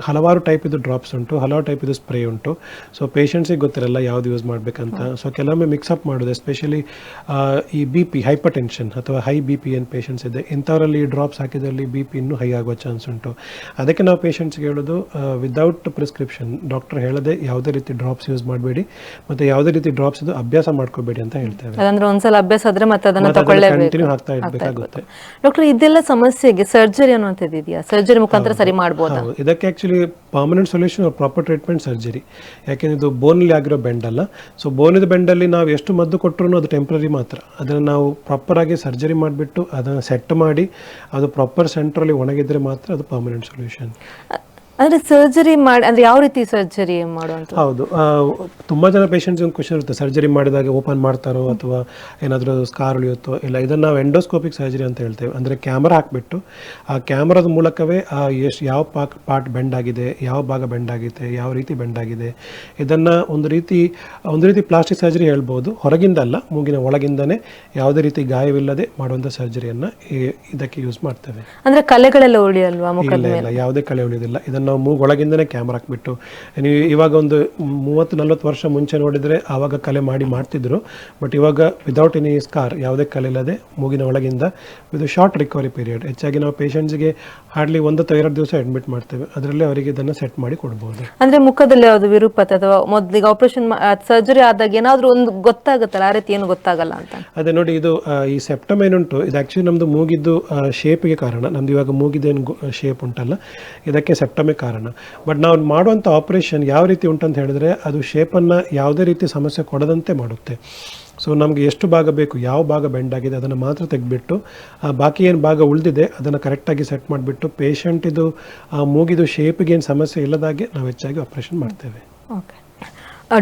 ಹಲವಾರು ಟೈಪ್ ಇದು ಡ್ರಾಪ್ಸ್ ಉಂಟು ಹಲವಾರು ಟೈಪ್ ಇದು ಸ್ಪ್ರೇ ಉಂಟು. ಸೊ ಪೇಷಂಟ್ಸಿಗೆ ಗೊತ್ತಿರಲ್ಲ ಯಾವ್ದು ಯೂಸ್ ಮಾಡಬೇಕಂತ. ಸೊ ಕೆಲವೊಮ್ಮೆ ಮಿಕ್ಸಪ್ ಮಾಡೋದು ಎಸ್ಪೆಷಲಿ ಈ ಬಿ ಪಿ ಹೈಪರ್ ಟೆನ್ಷನ್ ಅಥವಾ ಹೈ ಬಿ ಪಿ ಏನು ಪೇಷಂಟ್ಸ್ ಇದೆ. ಇಂಥವರಲ್ಲಿ ಡ್ರಾಪ್ಸ್ ಹಾಕಿದಲ್ಲಿ ಬಿ ಪಿ ಇನ್ನೂ ಹೈ ಆಗುವ ಚಾನ್ಸ್ ಉಂಟು. ಅದಕ್ಕೆ ನಾವು ಪೇಷಂಟ್ಸ್ಗೆ ಹೇಳೋದು ವಿದೌಟ್ ಪ್ರಿಸ್ಕ್ರಿಪ್ಷನ್ ಡಾಕ್ಟರ್ ಹೇಳದೆ ಯಾವುದೇ ರೀತಿ ಡ್ರಾಪ್ಸ್ ಯೂಸ್ ಮಾಡಬೇಡಿ ಮತ್ತು ಯಾವುದೇ ರೀತಿ ಡ್ರಾಪ್ಸ್ ಇದು ಅಭ್ಯಾಸ ಮಾಡ್ಕೋಬೇಡಿ ಅಂತ ಹೇಳ್ತೇವೆ. ಅದಂದ್ರೆ ಒಂದ್ಸಲ ಅಭ್ಯಾಸ ಆದ್ರೆ ಮತ್ತೆ ಅದನ್ನ ಕಂಟಿನ್ಯೂ ಇರಬೇಕಾಗುತ್ತೆ. ಡಾಕ್ಟರ್ ಇದೆಲ್ಲ ಸಮಸ್ಯೆಗೆ ಸರ್ಜರಿ ಅನ್ನುವಂಥದ್ದು ಇದೆಯಾ? ಸರ್ಜರಿ ಮುಖಾಂತರ ಸರಿ ಮಾಡಬಹುದು ಹೌದು. ಇದಕ್ಕೆ actually permanent solution proper treatment surgery ಯಾಕೆಂದ್ರೆ ಇದು ಬೋನ್ ಅಲ್ಲಿ ಆಗಿರೋ ಬೆಂಡ್ ಅಲ್ಲ. ಸೊ ಬೋನಿದ ಬೆಂಡಲ್ಲಿ ನಾವು ಎಷ್ಟು ಮದ್ದು ಕೊಟ್ಟರು ಅದು ಟೆಂಪ್ರರಿ ಮಾತ್ರ. ಅದನ್ನು ನಾವು ಪ್ರಾಪರಾಗಿ ಸರ್ಜರಿ ಮಾಡಿಬಿಟ್ಟು ಅದನ್ನು ಸೆಟ್ ಮಾಡಿ, ಅದು ಪ್ರಾಪರ್ ಸೆಂಟ್ರಲ್ಲಿ ಒಣಗಿದ್ರೆ ಮಾತ್ರ ಅದು ಪರ್ಮನೆಂಟ್ ಸೊಲ್ಯೂಷನ್ ಅಂದ್ರೆ ಸರ್ಜರಿ ಮಾಡಿ ಅಂದ್ರೆ ಯಾವ ರೀತಿ ಸರ್ಜರಿ ಮಾಡುವಂತ ಹೌದು. ತುಂಬಾ ಜನ ಪೇಷಂಟ್ಸ್ ಒಂದು ಕ್ವಶನ್ ಇರುತ್ತೆ. ಸರ್ಜರಿ ಮಾಡಿದಾಗ ಓಪನ್ ಮಾಡ್ತಾರೋ ಅಥವಾ ಏನಾದರೂ ಸ್ಕಾರ್ ಉಳಿಯುತ್ತೋ ಇಲ್ಲ. ಇದನ್ನು ನಾವು ಎಂಡೋಸ್ಕೋಪಿಕ್ ಸರ್ಜರಿ ಅಂತ ಹೇಳ್ತೇವೆ. ಅಂದರೆ ಕ್ಯಾಮ್ರಾ ಹಾಕಿಬಿಟ್ಟು ಆ ಕ್ಯಾಮ್ರಾದ ಮೂಲಕವೇ ಆ ಎಷ್ಟು ಯಾವ ಪಾಕ್ ಪಾರ್ಟ್ ಬೆಂಡ್ ಆಗಿದೆ ಯಾವ ಭಾಗ ಬೆಂಡ್ ಆಗಿದೆ ಯಾವ ರೀತಿ ಬೆಂಡ್ ಆಗಿದೆ. ಇದನ್ನು ಒಂದು ರೀತಿ ಒಂದು ರೀತಿ ಪ್ಲಾಸ್ಟಿಕ್ ಸರ್ಜರಿ ಹೇಳ್ಬೋದು. ಹೊರಗಿಂದ ಅಲ್ಲ ಮೂಗಿನ ಒಳಗಿಂದನೇ ಯಾವುದೇ ರೀತಿ ಗಾಯವಿಲ್ಲದೆ ಮಾಡುವಂಥ ಸರ್ಜರಿಯನ್ನು ಇದಕ್ಕೆ ಯೂಸ್ ಮಾಡ್ತೇವೆ. ಅಂದ್ರೆ ಕಲೆಗಳೆಲ್ಲ ಉಳಿಯಲ್ವಾ ಇಲ್ಲ ಯಾವುದೇ ಕಲೆ ಉಳಿಯೋದಿಲ್ಲ. ಇದನ್ನು ನಾವು ಮೂಗೊಳಗಿಂದನೇ ಕ್ಯಾಮ್ರಾ ಹಾಕ್ಬಿಟ್ಟು. ನೀವು ಇವಾಗ ಒಂದು ಮೂವತ್ತು ನಲ್ವತ್ತು ವರ್ಷ ಮುಂಚೆ ನೋಡಿದರೆ ಆವಾಗ ಕಲೆ ಮಾಡಿ ಮಾಡ್ತಿದ್ರು. ಬಟ್ ಇವಾಗ ವಿದೌಟ್ ಎನಿ ಸ್ಕಾರ್ ಯಾವುದೇ ಕಲೆ ಇಲ್ಲದೆ ಮೂಗಿನ ಒಳಗಿಂದ ಇದು ಶಾರ್ಟ್ ರಿಕವರಿ ಪೀರಿಯಡ್ ಹೆಚ್ಚಾಗಿ ನಾವು ಪೇಷಂಟ್ಸ್ಗೆ ಹಾರ್ಡ್ಲಿ ಒಂದು ಅಥವಾ ಎರಡು ದಿವಸ ಅಡ್ಮಿಟ್ ಮಾಡ್ತೇವೆ. ಅದರಲ್ಲೇ ಅವರಿಗೆ ಇದನ್ನು ಸೆಟ್ ಮಾಡಿ ಕೊಡ್ಬೋದು. ಅಂದ್ರೆ ಮುಖದಲ್ಲಿ ಯಾವುದು ವಿರೂಪತೆ ಅಥವಾ ಮೊದಲಿಗೆ ಆಪರೇಷನ್ ಸರ್ಜರಿ ಆದಾಗ ಏನಾದರೂ ಒಂದು ಗೊತ್ತಾಗುತ್ತಲ್ಲ ಆ ರೀತಿ ಏನು ಗೊತ್ತಾಗಲ್ಲ ಅಂತ? ಅದೇ ನೋಡಿ ಇದು ಈ ಸೆಪ್ಟಮ್ ಏನುಂಟು ಇದು ಆ್ಯಕ್ಚುಲಿ ನಮ್ಮದು ಮೂಗಿದ್ದು ಶೇಪಿಗೆ ಕಾರಣ. ನಮ್ದು ಇವಾಗ ಮೂಗಿದ್ದೇನು ಶೇಪ್ ಉಂಟಲ್ಲ. ಇದಕ್ಕೆ ಸೆಪ್ಟಮೇ ಕಾರಣ. ಬಟ್ ನಾವು ಮಾಡುವಂಥ ಆಪರೇಷನ್ ಯಾವ ರೀತಿ ಉಂಟಂತ ಹೇಳಿದ್ರೆ ಅದು ಶೇಪನ್ನು ಯಾವುದೇ ರೀತಿ ಸಮಸ್ಯೆ ಕೊಡದಂತೆ ಮಾಡುತ್ತೆ. ಸೊ ನಮಗೆ ಎಷ್ಟು ಭಾಗ ಬೇಕು ಯಾವ ಭಾಗ ಬೆಂಡ್ ಆಗಿದೆ ಅದನ್ನು ಮಾತ್ರ ತೆಗೆದುಬಿಟ್ಟು ಆ ಬಾಕಿ ಏನು ಭಾಗ ಉಳಿದಿದೆ ಅದನ್ನು ಕರೆಕ್ಟಾಗಿ ಸೆಟ್ ಮಾಡಿಬಿಟ್ಟು ಪೇಷಂಟ್ ಇದು ಆ ಮೂಗಿದು ಶೇಪಿಗೆ ಏನು ಸಮಸ್ಯೆ ಇಲ್ಲದಾಗೆ ನಾವು ಹೆಚ್ಚಾಗಿ ಆಪರೇಷನ್ ಮಾಡ್ತೇವೆ. ಓಕೆ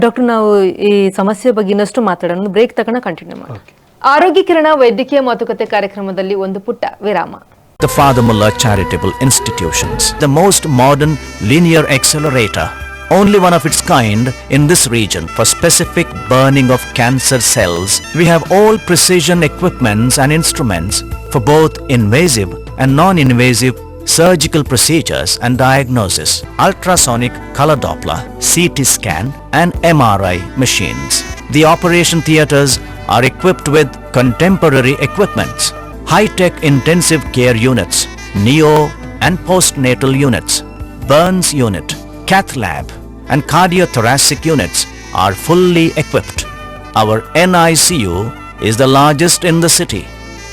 ಡಾಕ್ಟರ್ ನಾವು ಈ ಸಮಸ್ಯೆ ಬಗ್ಗೆ ಇನ್ನಷ್ಟು ಮಾತಾಡೋಣ. ಬ್ರೇಕ್ ತಗೊಂಡು ಕಂಟಿನ್ಯೂ ಮಾಡಿ ಆರೋಗ್ಯ ಕಿರಣ ವೈದ್ಯಕೀಯ ಮಾತುಕತೆ ಕಾರ್ಯಕ್ರಮದಲ್ಲಿ ಒಂದು ಪುಟ್ಟ ವಿರಾಮ. The Father Mullah Charitable Institutions, the most modern linear accelerator only one of its kind in this region for specific burning of cancer cells. We have all precision equipments and instruments for both invasive and non-invasive surgical procedures and diagnosis, ultrasonic color Doppler, CT scan and MRI machines. The operation theaters are equipped with contemporary equipments, high-tech intensive care units, neo and postnatal units, burns unit, cath lab and cardiothoracic units are fully equipped. Our NICU is the largest in the city.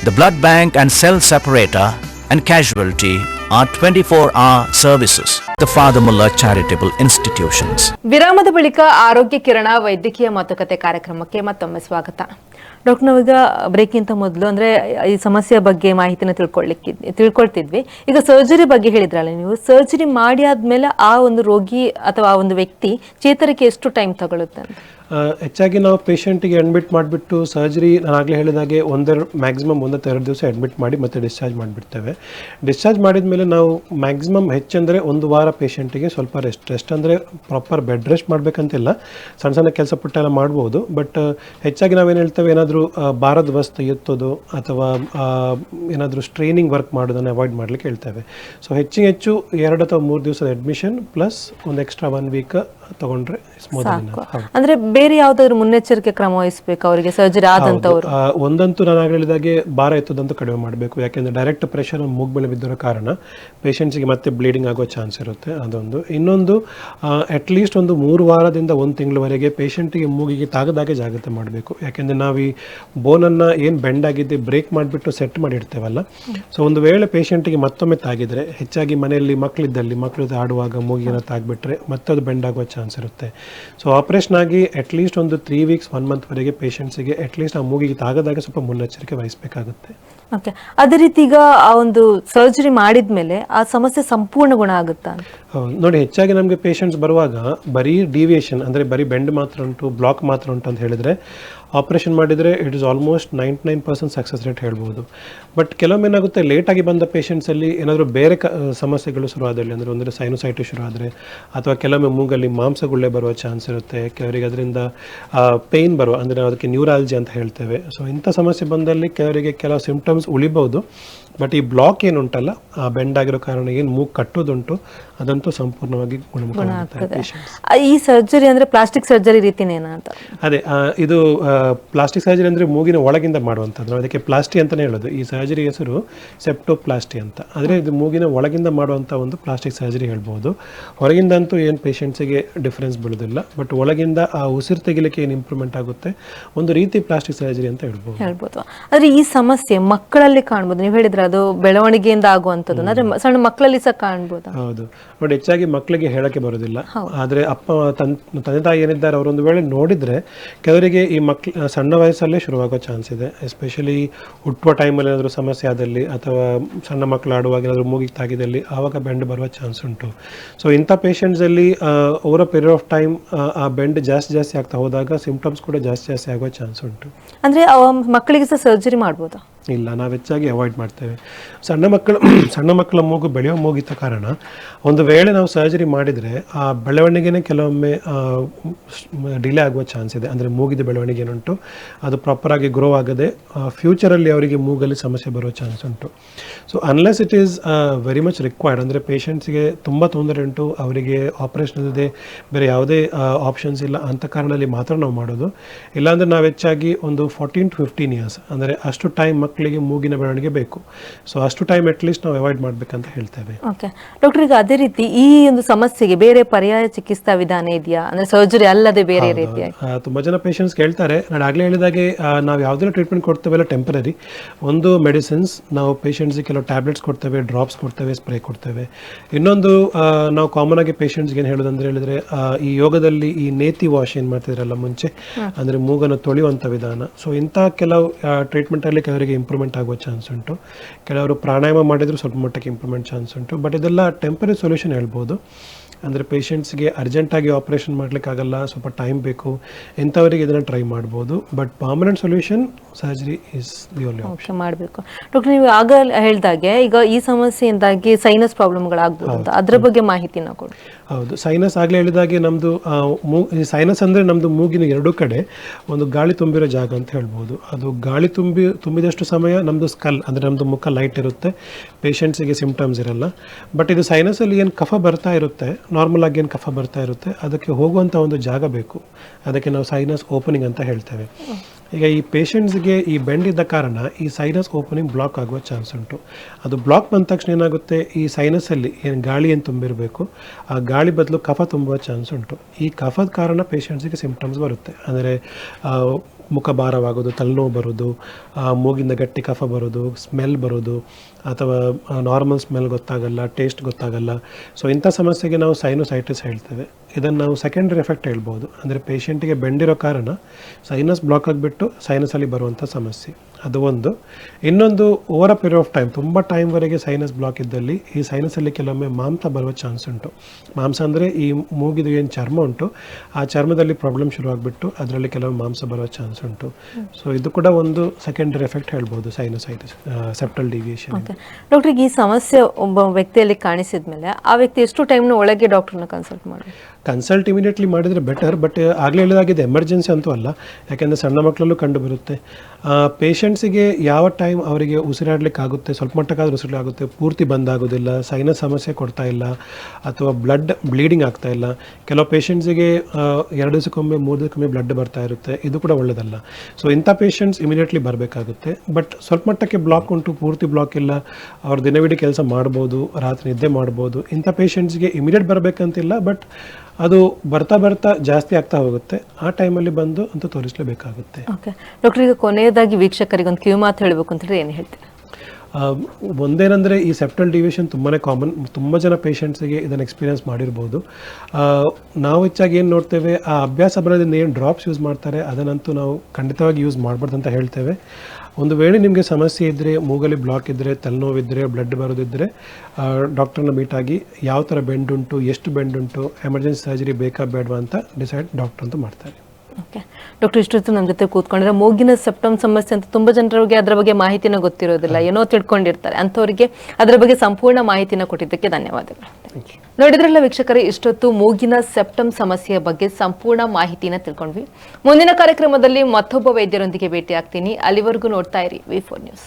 The blood bank and cell separator and casualty are 24-hour services. The Father Mullah Charitable Institutions. ವಿರಾಮದ ಬಳಿಕ ಆರೋಗ್ಯ ಕಿರಣ ವೈದ್ಯಕೀಯ ಮಾತುಕತೆ ಕಾರ್ಯಕ್ರಮಕ್ಕೆ ಮತ್ತೊಮ್ಮೆ ಸ್ವಾಗತ ಡಾಕ್ಟರ್ ನಾವೀಗ ಬ್ರೇಕಿಂತ ಮೊದಲು ಅಂದ್ರೆ ಈ ಸಮಸ್ಯೆ ಬಗ್ಗೆ ಮಾಹಿತಿನ ತಿಳ್ಕೊಳ್ಳಿಕ್ಕೆ ತಿಳ್ಕೊಳ್ತಿದ್ವಿ. ಈಗ ಸರ್ಜರಿ ಬಗ್ಗೆ ಹೇಳಿದ್ರಲ್ಲ ನೀವು ಸರ್ಜರಿ ಮಾಡಿ ಆದ್ಮೇಲೆ ಆ ಒಂದು ರೋಗಿ ಅಥವಾ ಆ ಒಂದು ವ್ಯಕ್ತಿ ಚೇತರಿಕೆ ಎಷ್ಟು ಟೈಮ್ ತಗೊಳುತ್ತೆ ಹೆಚ್ಚಾಗಿ ನಾವು ಪೇಷಂಟಿಗೆ ಅಡ್ಮಿಟ್ ಮಾಡಿಬಿಟ್ಟು ಸರ್ಜರಿ ನಾನು ಆಗಲೇ ಹೇಳಿದಾಗೆ ಒಂದೆರಡು ಮ್ಯಾಕ್ಸಿಮಮ್ ಒಂದತ್ತು ಎರಡು ದಿವಸ ಅಡ್ಮಿಟ್ ಮಾಡಿ ಮತ್ತೆ ಡಿಸ್ಚಾರ್ಜ್ ಮಾಡಿಬಿಡ್ತೇವೆ. ಡಿಸ್ಚಾರ್ಜ್ ಮಾಡಿದ ಮೇಲೆ ನಾವು ಮ್ಯಾಕ್ಸಿಮಮ್ ಹೆಚ್ಚಂದರೆ ಒಂದು ವಾರ ಪೇಷಂಟಿಗೆ ಸ್ವಲ್ಪ ರೆಸ್ಟ್ ರೆಸ್ಟ್ ಅಂದರೆ ಪ್ರಾಪರ್ ಬೆಡ್ ರೆಸ್ಟ್ ಮಾಡಬೇಕಂತಿಲ್ಲ. ಸಣ್ಣ ಸಣ್ಣ ಕೆಲಸ ಪುಟ್ಟ ಎಲ್ಲ ಮಾಡ್ಬೋದು. ಬಟ್ ಹೆಚ್ಚಾಗಿ ನಾವೇನು ಹೇಳ್ತೇವೆ, ಏನಾದರೂ ಭಾರದ ವಸ್ತು ಎತ್ತೋದು ಅಥವಾ ಏನಾದರೂ ಸ್ಟ್ರೈನಿಂಗ್ ವರ್ಕ್ ಮಾಡೋದನ್ನು ಅವಾಯ್ಡ್ ಮಾಡಲಿಕ್ಕೆ ಹೇಳ್ತೇವೆ. ಸೊ ಹೆಚ್ಚಿಗೆ ಹೆಚ್ಚು ಎರಡು ಅಥವಾ ಮೂರು ದಿವಸದ ಅಡ್ಮಿಷನ್ ಪ್ಲಸ್ ಒಂದು ಎಕ್ಸ್ಟ್ರಾ ಒನ್ ವೀಕ್ ತಗೊಂಡ್ರೆ ಅಂದ್ರೆ ಬೇರೆ ಯಾವ್ದಾದ್ರು ಮುನ್ನೆಚ್ಚರಿಕೆ ಕ್ರಮ ವಹಿಸಬೇಕು ಅವರಿಗೆ? ಸರ್ಜರಿ ಆದಂತವ್ರು. ಒಂದಂತೂ ನಾನು ಆಗಲೇ ಹೇಳಿದಾಗೆ ಭಾರ ಎತ್ತದಂತೂ ಕಡಿಮೆ ಮಾಡಬೇಕು. ಯಾಕೆಂದ್ರೆ ಡೈರೆಕ್ಟ್ ಪ್ರೆಷರ್ ಮೂಗ್ ಮೇಲೆ ಬಿದ್ದಿರೋ ಕಾರಣ ಪೇಷಂಟ್ಸಿಗೆ ಮತ್ತೆ ಬ್ಲೀಡಿಂಗ್ ಆಗೋ ಚಾನ್ಸ್ ಇರುತ್ತೆ. ಅದೊಂದು. ಇನ್ನೊಂದು ಅಟ್ ಲೀಸ್ಟ್ ಒಂದು ಮೂರು ವಾರದಿಂದ ಒಂದು ತಿಂಗಳವರೆಗೆ ಪೇಷಂಟಿಗೆ ಮೂಗಿಗೆ ತಾಗದಾಗೆ ಜಾಗ್ರತೆ ಮಾಡಬೇಕು. ಯಾಕೆಂದ್ರೆ ನಾವು ಈ ಬೋನನ್ನು ಏನು ಬೆಂಡ್ ಆಗಿದ್ದೆ ಬ್ರೇಕ್ ಮಾಡಿಬಿಟ್ಟು ಸೆಟ್ ಮಾಡಿಡ್ತೇವಲ್ಲ ಸೊ ಒಂದು ವೇಳೆ ಪೇಷಂಟಿಗೆ ಮತ್ತೊಮ್ಮೆ ತಾಗಿದ್ರೆ ಹೆಚ್ಚಾಗಿ ಮನೆಯಲ್ಲಿ ಮಕ್ಕಳಿದ್ದಲ್ಲಿ ಮಕ್ಕಳು ಆಡುವಾಗ ಮೂಗಿನ ತಾಗ್ಬಿಟ್ರೆ ಮತ್ತದು ಬೆಂಡ್ ಆಗುವ ಚಾನ್ಸ್ ಇರುತ್ತೆ. ಸೊ ಆಪರೇಷನ್ ಆಗಿ ಅಟ್ಲೀಸ್ಟ್ ಒಂದು ತ್ರೀ ವೀಕ್ಸ್ ಒನ್ ಮಂತ್ವರೆಗೆ ಪೇಷಂಟ್ಸಿಗೆ ಅಟ್ಲೀಸ್ಟ್ ಆ ಮೂಗಿಗೆ ತಾಗದಾಗ ಸ್ವಲ್ಪ ಮುನ್ನೆಚ್ಚರಿಕೆ ವಹಿಸಬೇಕಾಗುತ್ತೆ. ಓಕೆ ಅದೇ ರೀತಿ ಈಗ ಆ ಒಂದು ಸರ್ಜರಿ ಮಾಡಿದ್ಮೇಲೆ ಆ ಸಮಸ್ಯೆ ಸಂಪೂರ್ಣ ಗುಣ ಆಗುತ್ತಾ. ನೋಡಿ ಹೆಚ್ಚಾಗಿ ನಮಗೆ ಪೇಷಂಟ್ಸ್ ಬರುವಾಗ ಬರೀ ಡಿವಿಯೇಷನ್ ಅಂದರೆ ಬರೀ ಬೆಂಡ್ ಮಾತ್ರ ಉಂಟು ಬ್ಲಾಕ್ ಮಾತ್ರ ಉಂಟು ಅಂತ ಹೇಳಿದರೆ ಆಪರೇಷನ್ ಮಾಡಿದರೆ it is almost ninety nine percent success rate ಹೇಳ್ಬೋದು. ಬಟ್ ಕೆಲವೊಮ್ಮೆ ಏನಾಗುತ್ತೆ ಲೇಟಾಗಿ ಬಂದ ಪೇಷಂಟ್ಸಲ್ಲಿ ಏನಾದರೂ ಬೇರೆ ಕ, ಸಮಸ್ಯೆಗಳು ಶುರು ಆದಲ್ಲಿ ಅಂದರೆ ಒಂದು ಸೈನೋಸೈಟಿ ಶುರು ಅಥವಾ ಕೆಲವೊಮ್ಮೆ ಮೂಗಲ್ಲಿ ಮಾಂಸಗುಳ್ಳೆ ಬರುವ ಚಾನ್ಸ್ ಇರುತ್ತೆ, ಕೆಲವರಿಗೆ ಅದರಿಂದ ಪೇಯ್ನ್ ಬರುವ, ಅಂದರೆ ಅದಕ್ಕೆ ನ್ಯೂರಾಲಜಿ ಅಂತ ಹೇಳ್ತೇವೆ. ಸೊ ಇಂಥ ಸಮಸ್ಯೆ ಬಂದಲ್ಲಿ ಕೆಲವರಿಗೆ ಕೆಲವು ಸಿಂಪ್ಟಮ್ಸ್ ಉಳಿಬಹುದು ಬಟ್ ಈ ಬ್ಲಾಕ್ ಏನುಂಟಲ್ಲ ಆ ಬೆಂಡ್ ಆಗಿರೋ ಕಾರಣ ಏನು ಮೂಗು ಕಟ್ಟೋದುಂಟು ಅದಂತೂ ಸಂಪೂರ್ಣವಾಗಿ ಗುಣಮುಖ ಈ ಸರ್ಜರಿ ಅಂದ್ರೆ ಪ್ಲಾಸ್ಟಿಕ್ ಸರ್ಜರಿ ರೀತಿನೇನಾ ಅಂತ? ಅದೇ ಇದು ಪ್ಲಾಸ್ಟಿಕ್ ಸರ್ಜರಿ ಅಂದ್ರೆ ಮೂಗಿನ ಒಳಗಿಂದ ಮಾಡುವಂಥದ್ದು. ನಾವು ಅದಕ್ಕೆ ಪ್ಲಾಸ್ಟಿ ಅಂತಾನೆ ಹೇಳೋದು. ಈ ಸರ್ಜರಿ ಹೆಸರು ಸೆಪ್ಟೋಪ್ಲಾಸ್ಟಿ ಅಂತ. ಆದರೆ ಇದು ಮೂಗಿನ ಒಳಗಿಂದ ಮಾಡುವಂಥ ಒಂದು ಪ್ಲಾಸ್ಟಿಕ್ ಸರ್ಜರಿ ಹೇಳ್ಬೋದು. ಹೊರಗಿಂದ ಅಂತೂ ಏನು ಪೇಷಂಟ್ಸಿಗೆ ಡಿಫ್ರೆನ್ಸ್ ಬೀಳೋದಿಲ್ಲ. ಬಟ್ ಒಳಗಿಂದ ಆ ಉಸಿರು ತೆಗಿಲಿಕ್ಕೆ ಏನು ಇಂಪ್ರೂವ್ಮೆಂಟ್ ಆಗುತ್ತೆ? ಒಂದು ರೀತಿ ಪ್ಲಾಸ್ಟಿಕ್ ಸರ್ಜರಿ ಅಂತ ಹೇಳ್ಬೋದು. ಹೇಳ್ಬೋದು. ಆದ್ರೆ ಈ ಸಮಸ್ಯೆ ಮಕ್ಕಳಲ್ಲಿ ಕಾಣ್ಬೋದು. ನೀವು ಹೇಳಿದ್ರೆ ಅದು ಬೆಳವಣಿಗೆಯಿಂದ ಆಗುವಂಥದ್ದು. ಅಂದ್ರೆ ಸಣ್ಣ ಮಕ್ಕಳಲ್ಲಿ ಸಹ ಕಾಣ್ಬೋದು. ಹೌದು. ನೋಡಿ ಹೆಚ್ಚಾಗಿ ಮಕ್ಕಳಿಗೆ ಹೇಳಕ್ಕೆ ಬರೋದಿಲ್ಲ. ಆದ್ರೆ ಅಪ್ಪ ತನ್ ತಂದೆ ತಾಯಿ ಏನಿದ್ದಾರೆ ಅವರೊಂದು ವೇಳೆ ನೋಡಿದ್ರೆ ಕೆಲವರಿಗೆ ಈ ಮಕ್ಳು ಸಣ್ಣ ವಯಸ್ಸಲ್ಲೇ ಶುರುವಾಗೋ ಚಾನ್ಸ್ ಇದೆ. ಎಸ್ಪೆಷಲಿ ಹುಟ್ಟುವ ಟೈಮಲ್ಲಿ ಏನಾದರೂ ಸಮಸ್ಯೆ ಆದಲ್ಲಿ ಅಥವಾ ಸಣ್ಣ ಮಕ್ಕಳು ಆಡುವಾಗ ಏನಾದರೂ ಮೂಗಿಗೆ ತಾಗಿದಲ್ಲಿ ಆವಾಗ ಬೆಂಡ್ ಬರುವ ಚಾನ್ಸ್ ಉಂಟು. ಸೊ ಇಂಥ ಪೇಷಂಟ್ಸಲ್ಲಿ over a period of time ಆ ಬೆಂಡ್ ಜಾಸ್ತಿ ಜಾಸ್ತಿ ಆಗ್ತಾ ಹೋದಾಗ ಸಿಂಪ್ಟಮ್ಸ್ ಕೂಡ ಜಾಸ್ತಿ ಜಾಸ್ತಿ ಆಗೋ ಚಾನ್ಸ್ ಉಂಟು. ಅಂದ್ರೆ ಮಕ್ಕಳಿಗೆ ಸಹ ಸರ್ಜರಿ ಮಾಡ್ಬೋದಾ? ಇಲ್ಲ, ನಾವು ಹೆಚ್ಚಾಗಿ ಅವಾಯ್ಡ್ ಮಾಡ್ತೇವೆ. ಸಣ್ಣ ಮಕ್ಕಳು, [CLEARS THROAT] ಸಣ್ಣ ಮಕ್ಕಳ ಮೂಗು ಬೆಳೆಯೋ ಮೂಗಿದ್ದ ಕಾರಣ, ಒಂದು ವೇಳೆ ನಾವು ಸರ್ಜರಿ ಮಾಡಿದರೆ, ಆ ಬೆಳವಣಿಗೆನೇ ಕೆಲವೊಮ್ಮೆ ಡಿಲೇ ಆಗುವ ಚಾನ್ಸ್ ಇದೆ. ಅಂದರೆ ಮೂಗಿದ ಬೆಳವಣಿಗೆ ಏನುಂಟು, ಅದು ಪ್ರಾಪರಾಗಿ ಗ್ರೋ ಆಗದೆ ಫ್ಯೂಚರಲ್ಲಿ ಅವರಿಗೆ ಮೂಗಲ್ಲಿ ಸಮಸ್ಯೆ ಬರೋ ಚಾನ್ಸ್ ಉಂಟು. So unless it is very much required ಅಂದರೆ ಪೇಷಂಟ್ಸ್ಗೆ ತುಂಬ ತೊಂದರೆ ಉಂಟು, ಅವರಿಗೆ ಆಪರೇಷನ್ ಇಲ್ಲದೆ ಬೇರೆ ಯಾವುದೇ ಆಪ್ಷನ್ಸ್ ಇಲ್ಲ ಅಂತ ಕಾರಣದಲ್ಲಿ ಮಾತ್ರ ನಾವು ಮಾಡೋದು. ಇಲ್ಲಾಂದರೆ ನಾವು ಹೆಚ್ಚಾಗಿ ಒಂದು ಫೋರ್ಟೀನ್ ಟು ಫಿಫ್ಟೀನ್ ಇಯರ್ಸ್ ಅಂದರೆ ಅಷ್ಟು ಟೈಮ್ ಮಕ್ಕಳಿಗೆ ಮೂಗಿನ ಬೆಳವಣಿಗೆ ಬೇಕು. ಸೊ ಅಷ್ಟು ಟೈಮ್ ಅಟ್ಲೀಸ್ಟ್ ನಾವು ಅವಾಯ್ಡ್ ಮಾಡಬೇಕಂತ ಹೇಳ್ತೇವೆ. ಓಕೆ ಡಾಕ್ಟರ್ ಈಗ ಅದೇ ರೀತಿ ಈ ಒಂದು ಸಮಸ್ಯೆಗೆ ಬೇರೆ ಪರ್ಯಾಯ ಚಿಕಿತ್ಸಾ ವಿಧಾನ ಇದೆಯಾ? ಅಂದ್ರೆ ಸರ್ಜರಿ ಅಲ್ಲದೆ ಬೇರೆ ರೀತಿಯ ತುಂಬಾ ಜನ ಪೇಷಂಟ್ಸ್ ಕೇಳ್ತಾರೆ. ನಾನು ಆಗಲೇ ಹೇಳಿದಾಗೆ ನಾವು ಯಾವುದೆಲ್ಲ ಟ್ರೀಟ್ಮೆಂಟ್ ಕೊಡ್ತೇವೆಲ್ಲ ಟೆಂಪರರಿ ಒಂದು ಮೆಡಿಸಿನ್ಸ್ ನಾವು ಪೇಷಂಟ್ಸ್ ಕೆಲವು ಟ್ಯಾಬ್ಲೆಟ್ಸ್ ಕೊಡ್ತೇವೆ ಡ್ರಾಪ್ಸ್ ಕೊಡ್ತೇವೆ ಸ್ಪ್ರೇ ಕೊಡ್ತೇವೆ. ಇನ್ನೊಂದು ನಾವು ಕಾಮನ್ ಆಗಿ ಪೇಷಂಟ್ಸ್ಗೆ ಏನು ಹೇಳೋದಂದ್ರೆ ಹೇಳಿದ್ರೆ ಈ ಯೋಗದಲ್ಲಿ ಈ ನೇತಿ ವಾಶ್ ಏನು ಮಾಡ್ತಿದ್ರಲ್ಲ ಮುಂಚೆ ಅಂದ್ರೆ ಮೂಗನ್ನು ತೊಳೆಯುವಂತ ವಿಧಾನ. ಸೊ ಇಂತಹ ಕೆಲವು ಟ್ರೀಟ್ಮೆಂಟ್ ಅಲ್ಲಿ ಕೆಲವರಿಗೆ ಇಂಪ್ರೂವ್ಮೆಂಟ್ ಆಗೋ ಚಾನ್ಸ್ ಉಂಟು. ಕೆಲವರು ಪ್ರಾಣಾಯಾಮ ಮಾಡಿದರೂ ಸ್ವಲ್ಪ ಮಟ್ಟಕ್ಕೆ ಇಂಪ್ರೂವ್ಮೆಂಟ್ ಚಾನ್ಸ್ ಉಂಟು. ಬಟ್ ಇದೆಲ್ಲ ಟೆಂಪರರಿ ಸೊಲ್ಯೂಷನ್ ಹೇಳ್ಬೋದು. ಅಂದರೆ ಪೇಷಂಟ್ಸ್ಗೆ ಅರ್ಜೆಂಟಾಗಿ ಆಪ್ರೇಷನ್ ಮಾಡಲಿಕ್ಕಾಗಲ್ಲ ಸ್ವಲ್ಪ ಟೈಮ್ ಬೇಕು ಇಂಥವರಿಗೆ ಇದನ್ನು ಟ್ರೈ ಮಾಡ್ಬೋದು. But permanent solution surgery is the only option ಮಾಡಬೇಕು. ಡಾಕ್ಟರ್ ನೀವು ಆಗ ಹೇಳಿದಾಗೆ ಈಗ ಈ ಸಮಸ್ಯೆಯಿಂದಾಗಿ ಸೈನಸ್ ಪ್ರಾಬ್ಲಮ್ಗಳಾಗ್ಬೋದು ಅಂತ. ಅದ್ರ ಬಗ್ಗೆ ಮಾಹಿತಿನ ಕೊಡಿ. ಹೌದು ಸೈನಸ್ ಆಗಲೇ ಹೇಳಿದಾಗೆ ನಮ್ಮದು ಮೂ ಸೈನಸ್ ಅಂದರೆ ನಮ್ಮದು ಮೂಗಿನ ಎರಡು ಕಡೆ ಒಂದು ಗಾಳಿ ತುಂಬಿರೋ ಜಾಗ ಅಂತ ಹೇಳ್ಬೋದು. ಅದು ಗಾಳಿ ತುಂಬಿ ತುಂಬಿದಷ್ಟು ಸಮಯ ನಮ್ಮದು ಸ್ಕಲ್ ಅಂದರೆ ನಮ್ಮದು ಮುಖ ಲೈಟ್ ಇರುತ್ತೆ ಪೇಷಂಟ್ಸಿಗೆ ಸಿಂಪ್ಟಮ್ಸ್ ಇರಲ್ಲ. ಬಟ್ ಇದು ಸೈನಸಲ್ಲಿ ಏನು ಕಫ ಬರ್ತಾ ಇರುತ್ತೆ ನಾರ್ಮಲ್ ಆಗಿ ಏನು ಕಫ ಬರ್ತಾ ಇರುತ್ತೆ, ಅದಕ್ಕೆ ಹೋಗುವಂಥ ಒಂದು ಜಾಗ ಬೇಕು. ಅದಕ್ಕೆ ನಾವು ಸೈನಸ್ ಓಪನಿಂಗ್ ಅಂತ ಹೇಳ್ತೇವೆ. ಈಗ ಈ ಪೇಷಂಟ್ಸ್ಗೆ ಈ ಬೆಂಡ್ ಇದ್ದ ಕಾರಣ ಈ ಸೈನಸ್ ಓಪನಿಂಗ್ ಬ್ಲಾಕ್ ಆಗುವ ಚಾನ್ಸ್ ಉಂಟು. ಅದು ಬ್ಲಾಕ್ ಬಂದ ತಕ್ಷಣ ಏನಾಗುತ್ತೆ, ಈ ಸೈನಸಲ್ಲಿ ಏನು ಗಾಳಿ ಏನು ತುಂಬಿರಬೇಕು, ಆ ಗಾಳಿ ಬದಲು ಕಫ ತುಂಬುವ ಚಾನ್ಸ್ ಉಂಟು. ಈ ಕಫದ ಕಾರಣ ಪೇಷಂಟ್ಸಿಗೆ ಸಿಂಪ್ಟಮ್ಸ್ ಬರುತ್ತೆ. ಅಂದರೆ ಮುಖ ಭಾರವಾಗೋದು ತಲೆನೋವು ಬರೋದು ಮೂಗಿಂದ ಗಟ್ಟಿ ಕಫ ಬರೋದು ಸ್ಮೆಲ್ ಬರೋದು, ಅಥವಾ ನಾರ್ಮಲ್ ಸ್ಮೆಲ್ ಗೊತ್ತಾಗಲ್ಲ ಟೇಸ್ಟ್ ಗೊತ್ತಾಗಲ್ಲ. ಸೊ ಇಂಥ ಸಮಸ್ಯೆಗೆ ನಾವು ಸೈನೋಸೈಟಿಸ್ ಹೇಳ್ತೇವೆ. ಇದನ್ನು ನಾವು ಸೆಕೆಂಡರಿ ಎಫೆಕ್ಟ್ ಹೇಳ್ಬೋದು. ಅಂದರೆ ಪೇಷಂಟಿಗೆ ಬೆಂಡಿರೋ ಕಾರಣ ಸೈನಸ್ ಬ್ಲಾಕ್ ಆಗಿಬಿಟ್ಟು ಸೈನಸಲ್ಲಿ ಬರುವಂಥ ಸಮಸ್ಯೆ. ಅದು ಒಂದು. ಇನ್ನೊಂದು over a period of time ತುಂಬ ಟೈಮ್ವರೆಗೆ ಸೈನಸ್ ಬ್ಲಾಕ್ ಇದ್ದಲ್ಲಿ ಈ ಸೈನಸಲ್ಲಿ ಕೆಲವೊಮ್ಮೆ ಮಾಂಸ ಬರುವ ಚಾನ್ಸ್ ಉಂಟು. ಮಾಂಸ ಅಂದರೆ ಈ ಮೂಗಿದು ಏನು ಚರ್ಮ ಉಂಟು ಆ ಚರ್ಮದಲ್ಲಿ ಪ್ರಾಬ್ಲಮ್ ಶುರುವಾಗ್ಬಿಟ್ಟು ಅದರಲ್ಲಿ ಕೆಲವು ಮಾಂಸ ಬರುವ ಚಾನ್ಸ್ ಉಂಟು. ಸೊ ಇದು ಕೂಡ ಒಂದು ಸೆಕೆಂಡರಿ ಎಫೆಕ್ಟ್ ಹೇಳ್ಬೋದು ಸೈನಸೈಟಿಸ್ ಸೆಪ್ಟಲ್ ಡಿವಿಯೇಷನ್ ಡಾಕ್ಟರ್ ಈ ಸಮಸ್ಯೆ ಒಬ್ಬ ವ್ಯಕ್ತಿಯಲ್ಲಿ ಕಾಣಿಸಿದ ಮೇಲೆ ಆ ವ್ಯಕ್ತಿ ಎಷ್ಟು ಟೈಮ್ನ ಒಳಗೆ ಡಾಕ್ಟರ್ನ ಕನ್ಸಲ್ಟ್ ಮಾಡಿ ಕನ್ಸಲ್ಟ್ ಇಮಿಡಿಯೇಟ್ಲಿ ಮಾಡಿದರೆ ಬೆಟರ್ ಬಟ್ ಆಗಲೇ ಹೇಳಿದಾಗಿದೆ ಎಮರ್ಜೆನ್ಸಿ ಅಂತೂ ಅಲ್ಲ. ಯಾಕೆಂದರೆ ಸಣ್ಣ ಮಕ್ಕಳಲ್ಲೂ ಕಂಡು ಬರುತ್ತೆ ಪೇಷಂಟ್ಸಿಗೆ ಯಾವ ಟೈಮ್ ಅವರಿಗೆ ಉಸಿರಾಡಲಿಕ್ಕೆ ಆಗುತ್ತೆ ಸ್ವಲ್ಪ ಮಟ್ಟಕ್ಕಾದ್ರೂ ಉಸಿರಾಗುತ್ತೆ ಪೂರ್ತಿ ಬಂದಾಗೋದಿಲ್ಲ ಸೈನಸ್ ಸಮಸ್ಯೆ ಕೊಡ್ತಾ ಇಲ್ಲ, ಅಥವಾ ಬ್ಲಡ್ ಬ್ಲೀಡಿಂಗ್ ಆಗ್ತಾ ಇಲ್ಲ. ಕೆಲವು ಪೇಷೆಂಟ್ಸಿಗೆ ಎರಡು ದಿವಸಕ್ಕೊಮ್ಮೆ, ಮೂರು ದಿವಸಕ್ಕೊಮ್ಮೆ ಬ್ಲಡ್ ಬರ್ತಾ ಇರುತ್ತೆ. ಇದು ಕೂಡ ಒಳ್ಳೆಯದಲ್ಲ ಸೊ ಇಂಥ ಪೇಷೆಂಟ್ಸ್ ಇಮಿಡಿಯೇಟ್ಲಿ ಬರಬೇಕಾಗುತ್ತೆ. ಬಟ್ ಸ್ವಲ್ಪ ಮಟ್ಟಕ್ಕೆ ಬ್ಲಾಕ್ ಉಂಟು, ಪೂರ್ತಿ ಬ್ಲಾಕ್ ಇಲ್ಲ, ಅವ್ರು ದಿನವಿಡೀ ಕೆಲಸ ಮಾಡ್ಬೋದು, ರಾತ್ರಿ ನಿದ್ದೆ ಮಾಡ್ಬೋದು. ಇಂಥ ಪೇಷಂಟ್ಸ್ಗೆ ಇಮಿಡಿಯೇಟ್ ಬರಬೇಕಂತಿಲ್ಲ ಬಟ್ ಅದು ಬರ್ತಾ ಬರ್ತಾ ಜಾಸ್ತಿ ಆಗ್ತಾ ಹೋಗುತ್ತೆ. ಆ ಟೈಮಲ್ಲಿ ಬಂದು ಅಂತ ತೋರಿಸಲೇಬೇಕಾಗುತ್ತೆ. ಓಕೆ ಡಾಕ್ಟರ್ ಈಗ ಕೊನೆಯದಾಗಿ ವೀಕ್ಷಕರಿಗೆ ಒಂದು ಕಿವಿ ಮಾತು ಹೇಳಬೇಕು ಅಂತ ಏನು ಹೇಳ್ತೀರಾ? ಒಂದೇನೆಂದರೆ ಈ ಸೆಪ್ಟಲ್ ಡಿವಿಷನ್ ತುಂಬಾ ಕಾಮನ್ ತುಂಬ ಜನ ಪೇಷಂಟ್ಸಿಗೆ ಇದನ್ನು ಎಕ್ಸ್ಪೀರಿಯನ್ಸ್ ಮಾಡಿರ್ಬೋದು. ನಾವು ಹೆಚ್ಚಾಗಿ ಏನು ನೋಡ್ತೇವೆ, ಆ ಅಭ್ಯಾಸ ಬರೋದ್ರಿಂದ ಏನು ಡ್ರಾಪ್ಸ್ ಯೂಸ್ ಮಾಡ್ತಾರೆ, ಅದನ್ನಂತೂ ನಾವು ಖಂಡಿತವಾಗಿ ಯೂಸ್ ಮಾಡಬಾರ್ದು ಅಂತ ಹೇಳ್ತೇವೆ. ಒಂದು ವೇಳೆ ನಿಮಗೆ ಸಮಸ್ಯೆ ಇದ್ದರೆ ಮೂಗಲ್ಲಿ ಬ್ಲಾಕ್ ಇದ್ದರೆ ತಲೆನೋವಿದ್ದರೆ ಬ್ಲಡ್ ಬರೋದಿದ್ದರೆ ಡಾಕ್ಟರ್ನ ಮೀಟ್ ಆಗಿ ಯಾವ ಥರ ಬೆಂಡ್ ಉಂಟು, ಎಷ್ಟು ಬೆಂಡ್ ಉಂಟು ಎಮರ್ಜೆನ್ಸಿ ಸರ್ಜರಿ ಬೇಕಾ ಬೇಡವಾ ಅಂತ ಡಿಸೈಡ್ ಡಾಕ್ಟರ್ ಅಂತ ಮಾಡ್ತಾರೆ. ಓಕೆ ಡಾಕ್ಟರ್ ಇಷ್ಟೊತ್ತು ನನ್ನ ಜೊತೆ ಕೂತ್ಕೊಂಡ್ರೆ ಮೂಗಿನ ಸೆಪ್ಟಮ್ ಸಮಸ್ಯೆ ಅಂತ ತುಂಬ ಜನರಿಗೆ ಅದರ ಬಗ್ಗೆ ಮಾಹಿತಿನ ಗೊತ್ತಿರೋದಿಲ್ಲ. ಏನೋ ತಿಳ್ಕೊಂಡಿರ್ತಾರೆ. ಅಂಥವ್ರಿಗೆ ಅದರ ಬಗ್ಗೆ ಸಂಪೂರ್ಣ ಮಾಹಿತಿನ ಕೊಟ್ಟಿದ್ದಕ್ಕೆ ಧನ್ಯವಾದಗಳು. ನೋಡಿದ್ರಲ್ಲ ವೀಕ್ಷಕರೇ ಇಷ್ಟೊತ್ತು ಮೂಗಿನ ಸೆಪ್ಟಮ್ ಸಮಸ್ಯೆಯ ಬಗ್ಗೆ ಸಂಪೂರ್ಣ ಮಾಹಿತಿನ ತಿಳ್ಕೊಂಡ್ವಿ. ಮುಂದಿನ ಕಾರ್ಯಕ್ರಮದಲ್ಲಿ ಮತ್ತೊಬ್ಬ ವೈದ್ಯರೊಂದಿಗೆ ಭೇಟಿ ಆಗ್ತೀನಿ ಅಲ್ಲಿವರೆಗೂ ನೋಡ್ತಾ ಇರಿ ವಿ ಫೋರ್ ನ್ಯೂಸ್